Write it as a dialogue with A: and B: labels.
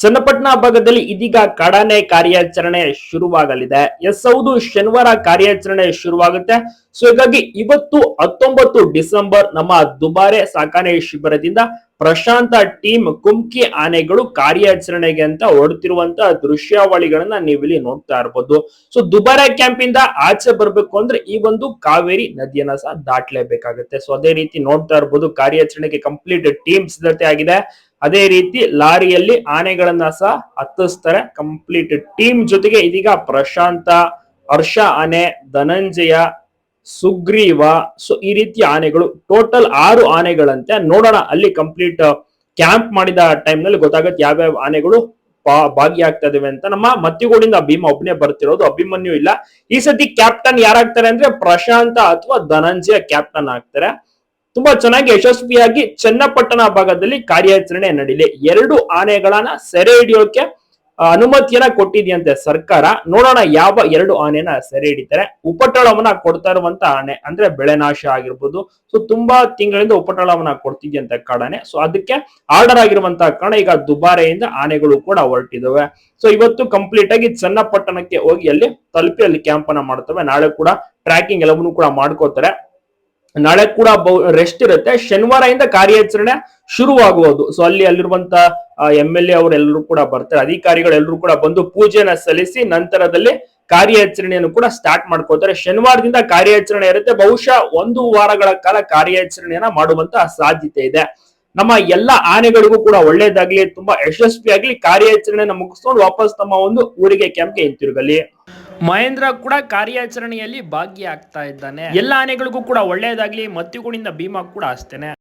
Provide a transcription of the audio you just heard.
A: ಚನ್ನಪಟ್ಟಣ ಭಾಗದಲ್ಲಿ ಇದೀಗ ಕಡನೆ ಕಾರ್ಯಾಚರಣೆ ಶುರುವಾಗಲಿದೆ. ಎಸ್ ಹೌದು, ಶನಿವಾರ ಕಾರ್ಯಾಚರಣೆ ಶುರುವಾಗುತ್ತೆ. ಸೊ ಹೀಗಾಗಿ ಇವತ್ತು ಹತ್ತೊಂಬತ್ತು ಡಿಸೆಂಬರ್ ನಮ್ಮ ದುಬಾರೆ ಸಾಕಾಣೆ ಶಿಬಿರದಿಂದ ಪ್ರಶಾಂತ ಟೀಮ್ ಕುಮ್ಕಿ ಆನೆಗಳು ಕಾರ್ಯಾಚರಣೆಗೆ ಅಂತ ಹೊರಡ್ತಿರುವಂತಹ ದೃಶ್ಯಾವಳಿಗಳನ್ನ ನೀವಿಲ್ಲಿ ನೋಡ್ತಾ ಇರ್ಬೋದು. ಸೊ ದುಬಾರೆ ಕ್ಯಾಂಪ್ ಇಂದ ಆಚೆ ಬರ್ಬೇಕು ಅಂದ್ರೆ ಈ ಒಂದು ಕಾವೇರಿ ನದಿಯನ್ನ ಸಹ ದಾಟ್ಲೇಬೇಕಾಗುತ್ತೆ. ಸೊ ಅದೇ ರೀತಿ ನೋಡ್ತಾ ಇರ್ಬೋದು, ಕಾರ್ಯಾಚರಣೆಗೆ ಕಂಪ್ಲೀಟ್ ಟೀಮ್ ಸಿದ್ಧತೆ ಆಗಿದೆ ಅದೇ ರೀತಿ ಲಾರಿಯಲ್ಲಿ ಆನೆಗಳನ್ನ ಸಹ ಹತ್ತಿಸ್ತಾರೆ. ಕಂಪ್ಲೀಟ್ ಟೀಮ್ ಜೊತೆಗೆ ಇದೀಗ ಪ್ರಶಾಂತ, ಹರ್ಷ ಆನೆ, ಧನಂಜಯ, ಸುಗ್ರೀವ ಸೊ ಈ ರೀತಿಯ ಆನೆಗಳು ಟೋಟಲ್ ಆರು ಆನೆಗಳಂತೆ ನೋಡೋಣ. ಅಲ್ಲಿ ಕಂಪ್ಲೀಟ್ ಕ್ಯಾಂಪ್ ಮಾಡಿದ ಟೈಮ್ನಲ್ಲಿ ಗೊತ್ತಾಗತ್ತೆ ಯಾವ್ಯಾವ ಆನೆಗಳು ಭಾಗಿಯಾಗ್ತಾ ಇದಾವೆ ಅಂತ. ನಮ್ಮ ಮತ್ತಿಗೋಡಿಂದ ಭೀಮ ಒಬ್ಬನೇ ಬರ್ತಿರೋದು. ಅಭಿಮನ್ಯು ಇಲ್ಲ. ಈ ಸತಿ ಕ್ಯಾಪ್ಟನ್ ಯಾರಾಗ್ತಾರೆ ಅಂದ್ರೆ ಪ್ರಶಾಂತ ಅಥವಾ ಧನಂಜಯ ಕ್ಯಾಪ್ಟನ್ ಆಗ್ತಾರೆ. ತುಂಬಾ ಚೆನ್ನಾಗಿ ಯಶಸ್ವಿಯಾಗಿ ಚನ್ನಪಟ್ಟಣ ಭಾಗದಲ್ಲಿ ಕಾರ್ಯಾಚರಣೆ ನಡೀಲಿ. ಎರಡು ಆನೆಗಳನ್ನ ಸೆರೆ ಹಿಡಿಯೋಕೆ ಅನುಮತಿಯನ್ನ ಕೊಟ್ಟಿದೆಯಂತೆ ಸರ್ಕಾರ. ನೋಡೋಣ ಯಾವ ಎರಡು ಆನೆನ ಸೆರೆ ಹಿಡಿತಾರೆ. ಉಪಟಳವನ್ನ ಕೊಡ್ತಾ ಇರುವಂತ ಆನೆ ಅಂದ್ರೆ ಬೆಳೆ ನಾಶ ಆಗಿರ್ಬೋದು. ಸೊ ತುಂಬಾ ತಿಂಗಳಿಂದ ಉಪಟಳವನ್ನ ಕೊಡ್ತಿದ್ಯಂತ ಕಾಡಾನೆ. ಸೊ ಅದಕ್ಕೆ ಆರ್ಡರ್ ಆಗಿರುವಂತಹ ಕಾರಣ ಈಗ ದುಬಾರೆಯಿಂದ ಆನೆಗಳು ಕೂಡ ಹೊರಟಿದವೆ. ಸೊ ಇವತ್ತು ಕಂಪ್ಲೀಟ್ ಆಗಿ ಚನ್ನಪಟ್ಟಣಕ್ಕೆ ಹೋಗಿ ಅಲ್ಲಿ ತಲುಪಿ ಅಲ್ಲಿ ಕ್ಯಾಂಪ್ ಅನ್ನ ಮಾಡ್ತವೆ. ನಾಳೆ ಕೂಡ ಟ್ರ್ಯಾಕಿಂಗ್ ಎಲ್ಲವನ್ನೂ ಕೂಡ ಮಾಡ್ಕೋತಾರೆ. ನಾಳೆ ಕೂಡ ರೆಸ್ಟ್ ಇರುತ್ತೆ. ಶನಿವಾರದಿಂದ ಕಾರ್ಯಾಚರಣೆ ಶುರುವಾಗುವುದು. ಸೊ ಅಲ್ಲಿ ಅಲ್ಲಿರುವಂತ ಎಂ ಎಲ್ ಎ ಅವರೆಲ್ಲರೂ ಕೂಡ ಬರ್ತಾರೆ. ಅಧಿಕಾರಿಗಳೆಲ್ಲರೂ ಕೂಡ ಬಂದು ಪೂಜೆನ ಸಲ್ಲಿಸಿ ನಂತರದಲ್ಲಿ ಕಾರ್ಯಾಚರಣೆಯನ್ನು ಕೂಡ ಸ್ಟಾರ್ಟ್ ಮಾಡ್ಕೋತಾರೆ ಶನಿವಾರದಿಂದ ಕಾರ್ಯಾಚರಣೆ ಇರುತ್ತೆ. ಬಹುಶಃ ಒಂದು ವಾರಗಳ ಕಾಲ ಕಾರ್ಯಾಚರಣೆಯನ್ನ ಮಾಡುವಂತ ಸಾಧ್ಯತೆ ಇದೆ. ನಮ್ಮ ಎಲ್ಲ ಆನೆಗಳಿಗೂ ಕೂಡ ಒಳ್ಳೇದಾಗ್ಲಿ, ತುಂಬಾ ಯಶಸ್ವಿಯಾಗ್ಲಿ ಕಾರ್ಯಾಚರಣೆನ ಮುಗಿಸ್ಕೊಂಡು ವಾಪಸ್ ತಮ್ಮ ಒಂದು ಊರಿಗೆ ಕ್ಯಾಂಪ್ಗೆ ಹಿಂತಿರುಗಲಿ. ಮಹೇಂದ್ರ ಕೂಡ ಕಾರ್ಯಾಚರಣೆಯಲ್ಲಿ ಭಾಗಿಯಾಗ್ತಾ ಇದ್ದಾನೆ. ಎಲ್ಲ ಆನೆಗಳಿಗೂ ಕೂಡ ಒಳ್ಳೇದಾಗ್ಲಿ ಮತ್ತಿಗೂಡಿಂದ ಭೀಮಾ ಕೂಡ ಅಷ್ಟೇನೆ.